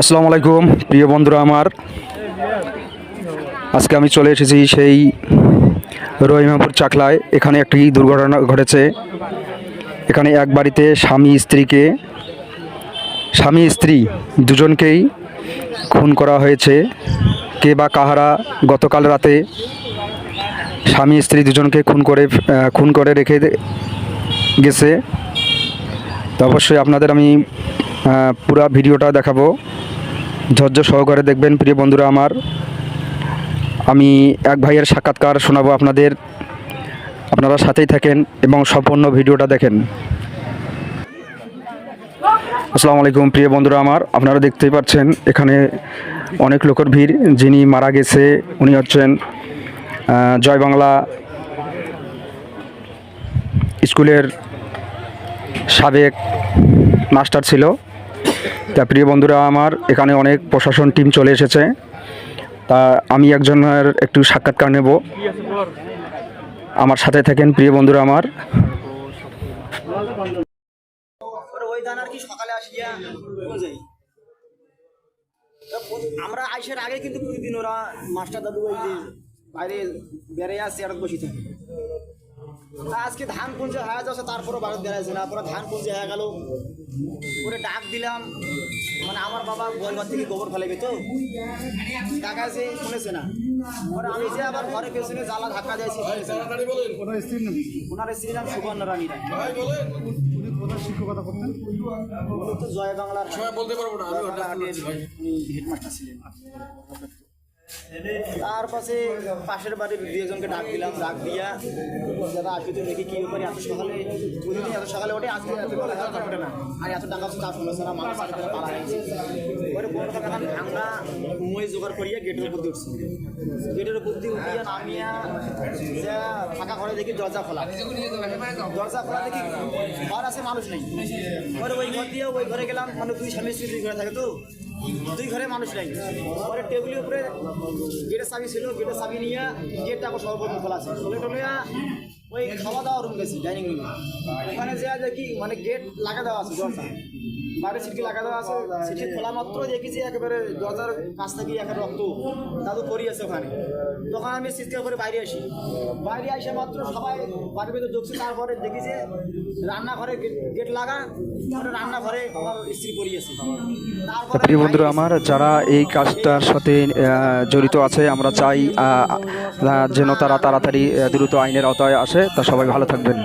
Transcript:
আসসালামু আলাইকুম, প্রিয় বন্ধুরা আমার। আজকে আমি চলে এসেছি সেই রহিমাপুর চাকলায়। এখানে একটি দুর্ঘটনা ঘটেছে। এখানে এক বাড়িতে স্বামী, স্ত্রীকে, স্বামী, স্ত্রী দুজনকেই খুন করা হয়েছে। কে বা কাহারা গতকাল রাতে স্বামী, স্ত্রী দুজনকে খুন করে খুন করে রেখে গেছে। তো অবশ্যই আপনাদের আমি পুরা ভিডিওটা দেখাবো। ধৈর্য সহকারে দেখবেন, প্রিয় বন্ধুরা আমার। আমি এক ভাইয়ের সাক্ষাৎকার শোনাবো আপনাদের। আপনারা সাথেই থাকেন এবং সম্পূর্ণ ভিডিওটা দেখেন। আসসালামু আলাইকুম, প্রিয় বন্ধুরা আমার। আপনারা দেখতেই পাচ্ছেন, এখানে অনেক লোকের ভিড়। যিনি মারা গেছে, উনি হচ্ছেন জয় বাংলা স্কুলের সাবেক মাস্টার ছিল। তা প্রিয় বন্ধুরা, আমার এখানে অনেক প্রশাসন টিম চলে এসেছে। তা আমি একজনের একটু সাক্ষাৎকার নেব। আমার সাথে থাকেন প্রিয় বন্ধুরা আমার। আমরা আইসার আগে কিন্তু প্রতিদিন ওরা মাস্টার দাদু বাইরে বেড়ে আসছে আর বসে থাকে আজকে ধান পুঞ্জে হয়ে যাচ্ছে তারপরে ভারত বেড়াইছে না পরে ধান পুঞ্জে হয়ে গেল। ওরে ডাক দিলাম মানে আমার বাবা গোয়ালঘর থেকে গোবর ফেলে তো। টাকা আছে শুনেছে না। পরে আমি যে আবার ঘরে পেছনে জ্বালা ধাক্কা দিয়েছি ওনার স্ত্রীর নাম সুবর্ণ রানী রায়। উনি জয় বাংলার বলতে পারব না হেডমাস্টার ছিলেন। তার পাশে পাশের বাড়ির দুই একজনকে ডাক দিলাম, ডাক দিয়া যারা আসবে তো দেখি কি ব্যাপারে এত সকালে বুঝিনি এত সকালে ওঠে, আজকে এত খেলা ওঠে না। আর এত টাকা চাষ হলো না, মানুষ পালা হয়েছে বড় কথা, আমরা মই জোগাড় করিয়া গেটের উপর উঠছি। গেটের উপর দিয়ে যা ফাঁকা ঘরে দেখি দরজা খোলা। দরজা খোলা দেখি ঘর আছে, মানুষ নেই। পরে ওই ঘর দিয়ে ওই ঘরে গেলাম মানে দুই স্বামী স্ত্রী ঘরে থাকে তো। দুই ঘরে মানুষ নাই। পরে টেবিলের উপরে গেটের চাবি ছিল, গেটের চাবি নিয়ে গেটটা এখন সর্বপ্রথম খোলা আছে। খোলে টোলে ওই খাওয়া দাওয়া রুম গেছি ডাইনিং রুমে ওখানে যে দেখি মানে গেট লাগা দেওয়া আছে দরজা। বাইরে সিটকি লাগা দেওয়া আছে, সিটকি খোলা মাত্র দেখেছি একেবারে দরজার কাছ থেকে একেবারে রক্ত দাদু পড়ি আছে ওখানে। তখন আমি সিটকে করে বাইরে আসি। বাইরে আসে মাত্র সবাই বাড়ির ভিতরে ঢুকছি, তারপরে দেখি যে রান্নাঘরে গেট লাগা রান্নাঘরে আমার স্ত্রী পড়ি আছে। প্রিয় বন্ধুরা আমার, যারা এই কাজটার সাথে জড়িত আছে, আমরা চাই যেন তারা তাড়াতাড়ি দ্রুত আইনের আওতায় আসে। তা সবাই ভালো থাকবেন।